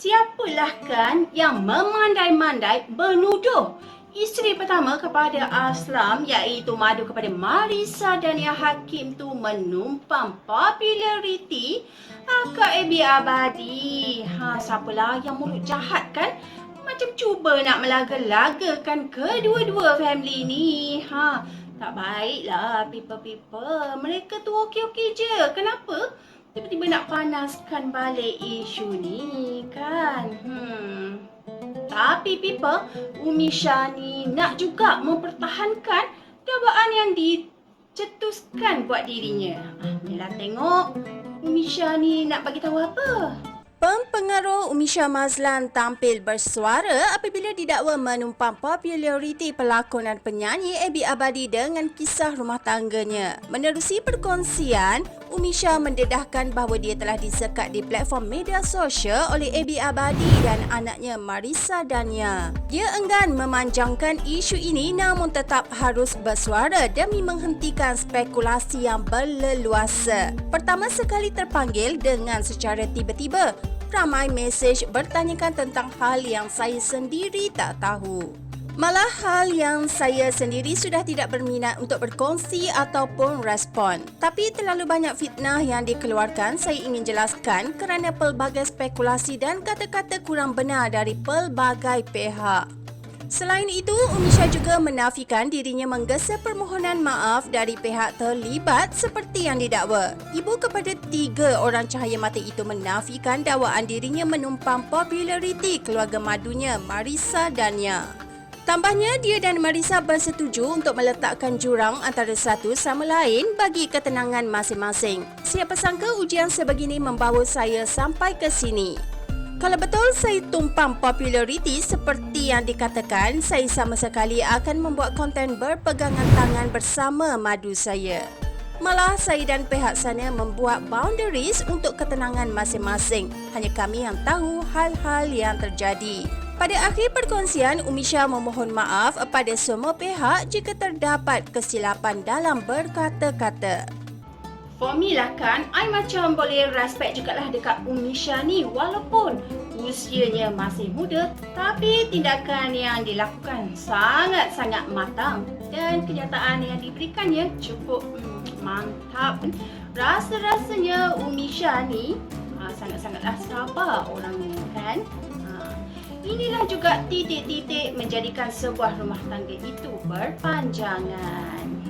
Siapalah kan yang memandai-mandai menuduh isteri pertama kepada Aslam iaitu madu kepada Marisa Dania Hakim tu menumpang populariti Kak Ebi Abadi. Ha, siapalah yang mulut jahat kan? Macam cuba nak melaga-lagakan kedua-dua family ni. Ha, tak baiklah people-people. Mereka tu okey-okey je. Kenapa? Tiba-tiba nak panaskan balik isu ni kan. Hmm. Tapi people, Umi Shani nak juga mempertahankan dabaan yang dicetuskan buat dirinya. Ah, Mila tengok Umi Shani nak bagi tahu apa. Pempengaruh Umi Syah Mazlan tampil bersuara apabila didakwa menumpang populariti pelakon dan penyanyi Ebi Abadi dengan kisah rumah tangganya. Menerusi perkongsian, Umi Syah mendedahkan bahawa dia telah disekat di platform media sosial oleh Ebi Abadi dan anaknya Marisa Dania. Dia enggan memanjangkan isu ini namun tetap harus bersuara demi menghentikan spekulasi yang berleluasa. Pertama sekali terpanggil dengan secara tiba-tiba ramai mesej bertanyakan tentang hal yang saya sendiri tak tahu. Malah hal yang saya sendiri sudah tidak berminat untuk berkongsi ataupun respon. Tapi terlalu banyak fitnah yang dikeluarkan saya ingin jelaskan kerana pelbagai spekulasi dan kata-kata kurang benar dari pelbagai pihak. Selain itu, Umi Syah juga menafikan dirinya menggesa permohonan maaf dari pihak terlibat seperti yang didakwa. Ibu kepada tiga orang cahaya mata itu menafikan dakwaan dirinya menumpang populariti keluarga madunya Marisa Dania. Tambahnya, dia dan Marisa bersetuju untuk meletakkan jurang antara satu sama lain bagi ketenangan masing-masing. Siapa sangka ujian sebegini membawa saya sampai ke sini. Kalau betul saya tumpang populariti seperti yang dikatakan, saya sama sekali akan membuat konten berpegangan tangan bersama madu saya. Malah saya dan pihak sana membuat boundaries untuk ketenangan masing-masing. Hanya kami yang tahu hal-hal yang terjadi. Pada akhir perkongsian, Umi Syah memohon maaf pada semua pihak jika terdapat kesilapan dalam berkata-kata. For me lah kan, I macam boleh respect jugalah dekat Umi Syah ni walaupun usianya masih muda tapi tindakan yang dilakukan sangat-sangat matang dan kenyataan yang diberikannya cukup hmm, mantap. Rasa-rasanya Umi Syah ni ha, sangat-sangatlah sabar orangnya kan. Inilah juga titik-titik menjadikan sebuah rumah tangga itu berpanjangan.